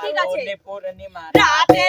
ঠিক আছে। রাতে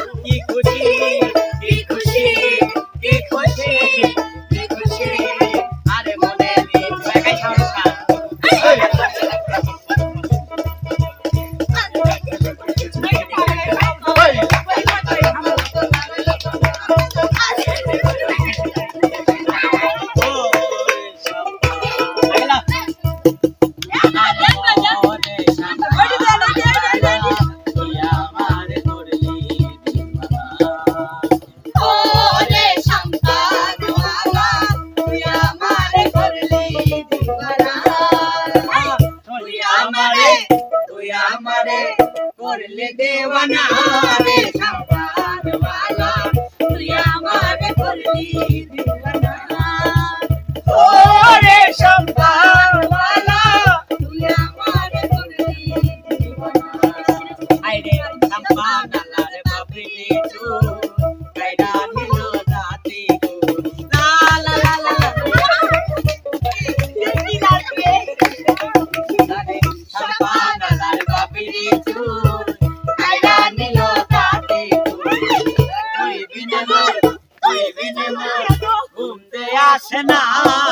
એટલે દેવાના 那。